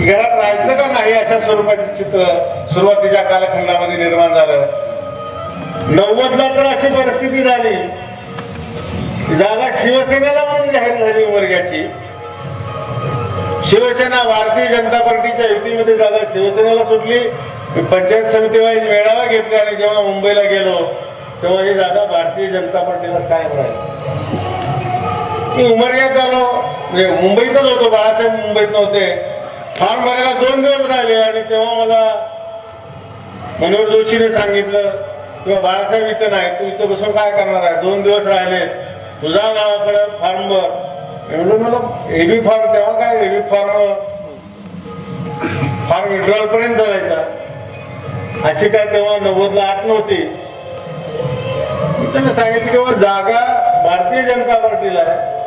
घरात राहायचं का नाही अशा स्वरूपाचे चित्र सुरुवातीच्या कालखंडामध्ये निर्माण झालं. नव्वदला तर अशी परिस्थिती झाली. जागा शिवसेनेला म्हणून जाहीर झाली उमरग्याची. शिवसेना भारतीय जनता पार्टीच्या युतीमध्ये जागा शिवसेनेला सुटली. पंचायत समिती मेळावा घेतला आणि जेव्हा मुंबईला गेलो तेव्हा ही जागा भारतीय जनता पार्टीला कायम राहिली. मी उमरग्यात आलो. म्हणजे मुंबईतच होतो बाळासाहेब मुंबईत नव्हते. फॉर्म भरायला दोन दिवस राहिले आणि तेव्हा मला मनोहर जोशीने सांगितलं किंवा बाळासाहेब इथं नाही तू इथं बसून काय करणार आहे? दोन दिवस राहिले. तुझा गावाकडे फॉर्म भर. मी मला एबी फॉर्म तेव्हा काय हेवी फॉर्म फॉर्म विड्रॉल पर्यंत चालायचा अशी काय तेव्हा नव्वदला आठ नव्हती. मी त्यांना सांगितलं की जागा भारतीय जनता पार्टीला आहे.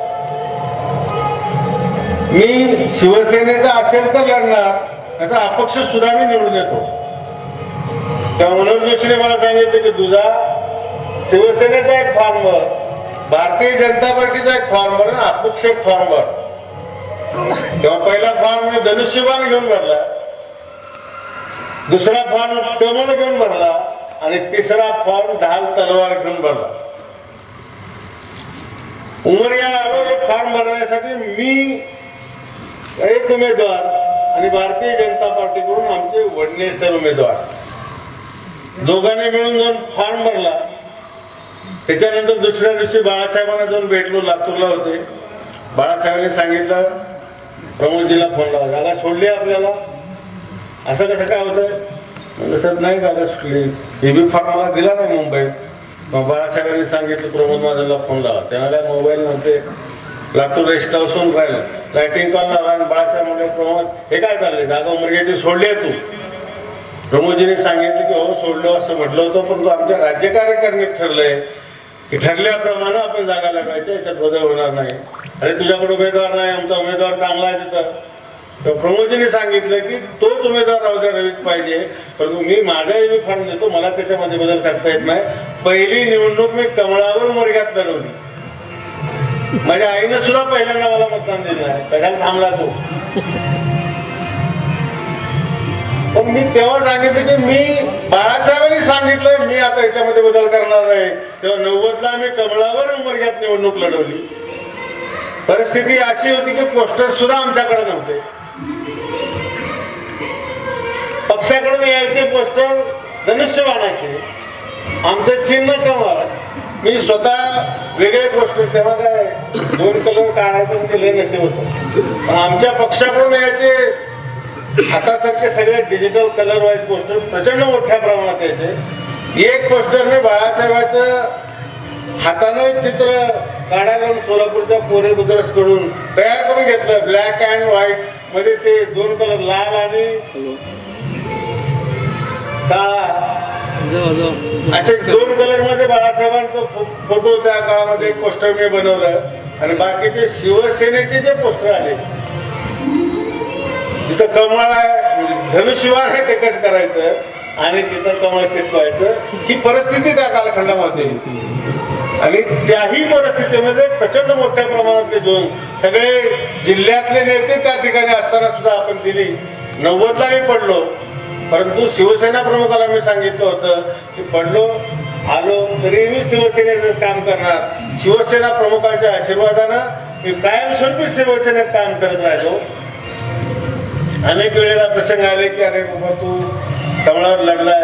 मी शिवसेनेचा असेल तर लढणार नाहीतर अपक्ष सुद्धा मी निवडून येतो. त्या मनोज जोशीने मला सांगितलं की तुझा शिवसेनेचा एक फॉर्म भर भारतीय जनता पार्टीचा एक फॉर्म भर आणि अपक्ष एक फॉर्म भर तेव्हा पहिला फॉर्म मी धनुष्यबाण घेऊन भरला. दुसरा फॉर्म कमळ घेऊन भरला. आणि तिसरा फॉर्म ढाल तलवार घेऊन भरला. उमरिया आलो हे फॉर्म भरण्यासाठी मी एक उमेदवार आणि भारतीय जनता पार्टीकडून आमचे वडणे सर उमेदवार. दोघांनी मिळून जाऊन फॉर्म भरला. त्याच्यानंतर दुसऱ्या दिवशी बाळासाहेबांना जाऊन भेटलो लातूरला होते. बाळासाहेबांनी सांगितलं प्रमोदजीला फोन लावा. जागा सोडली आपल्याला. असं कसं काय होतंय? आहे सर नाही जागा सुटली हे बी फॉर्म मला दिला नाही मुंबईत. मग बाळासाहेबांनी सांगितलं प्रमोद महाजनला फोन लावा. त्याला काय मोबाईल नव्हते. लातूर रेस्ट हाऊसून राहिलं. लाईटिंग कॉल लावला आणि बाळासाहेब म्हणजे प्रमोद. हे काय चाललंय? जागा मुलग्याची सोडली आहे तू. प्रमोदजीने सांगितलं की हो सोडलो असं म्हटलं होतं पण तो आमच्या राज्य कार्यकारिणीत ठरलंय. की ठरल्याप्रमाणे आपण जागा लढवायच्या याच्यात बदल होणार नाही. अरे तुझ्याकडे उमेदवार नाही आमचा उमेदवार चांगला आहे तिथं. तर प्रमोदजीने सांगितलं की तोच उमेदवार राहू द्या रवीच पाहिजे परंतु मी माझा एबी फॉर्म देतो मला त्याच्यामध्ये बदल करता येत नाही. पहिली निवडणूक मी कमळावर मुर्ग्यात लढवली. माझ्या आईनं सुद्धा पहिल्यांदा मला मतदान दिलं आहे. कशाला थांबला तो. पण मी तेव्हा सांगितलं की मी बाळासाहेबांनी सांगितलं मी आता याच्यामध्ये बदल करणार नाही. तेव्हा नव्वदला आम्ही कमळावर उमरग्यात निवडणूक लढवली. परिस्थिती अशी होती की पोस्टर सुद्धा आमच्याकडे नव्हते. पक्षाकडून यायचे पोस्टर धनुष्यबाणाचे. आमचं चिन्ह कमळ. मी स्वतः वेगळे पोस्टर तेव्हा काय दोन कलर काढायचं म्हणजे लय नशे होतं. पण आमच्या पक्षाकडून यायचे आतासारखे सगळे डिजिटल कलर वाईज पोस्टर प्रचंड मोठ्या प्रमाणात यायचे. एक पोस्टर मी बाळासाहेबाचं हाताने चित्र काढायला सोलापूरच्या पोरे बुद्रसकडून तयार करून घेतलं. ब्लॅक अँड व्हाईटमध्ये ते दोन कलर लाल आणि काळा. असे दोन कलरमध्ये बाळासाहेबांचं फोटो त्या काळामध्ये एक पोस्टर मी बनवलं. आणि बाकीचे शिवसेनेचे जे पोस्टर आले. तिथं कमळ आहे म्हणजे धनुष्यबाण आहे ते कट करायचं. आणि तिथं कमळ चिटवायचं ही परिस्थिती त्या कालखंडामध्ये आणि त्याही परिस्थितीमध्ये प्रचंड मोठ्या प्रमाणात दोन सगळे जिल्ह्यातले नेते त्या ठिकाणी असताना सुद्धा आपण दिली. नव्वदलाही पडलो. परंतु शिवसेना प्रमुखाला मी सांगितलं होतं की पडलो आलो तरी मी शिवसेनेचं काम करणार. शिवसेना प्रमुखांच्या आशीर्वादानं मी कायमस्वरूपी शिवसेनेत काम करत राहिलो. अनेक वेळेला प्रसंग आले की अरे बाबा तू कमळावर लढलाय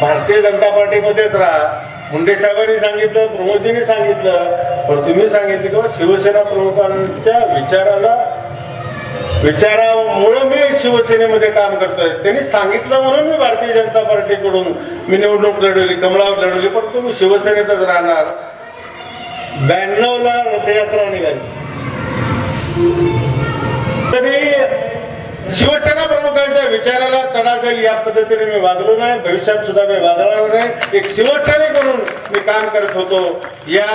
भारतीय जनता पार्टीमध्येच राहा. मुंडे साहेबांनी सांगितलं प्रमोदजींनी सांगितलं पण तुम्ही सांगितलं किंवा शिवसेना प्रमुखांच्या विचाराला विचारामुळं मी शिवसेनेमध्ये काम करतोय. त्यांनी सांगितलं म्हणून मी भारतीय जनता पार्टीकडून मी निवडणूक लढवली कमलावर लढवली पण तुम्ही शिवसेनेतच राहणार. ब्याण्णवला रथयात्रा निघाली. तरी शिवसेना प्रमुखांच्या विचाराला तडा जाईल या पद्धतीने मी वागलो नाही. भविष्यात सुद्धा मी वागणार नाही. एक शिवसैनिक म्हणून मी काम करत होतो. या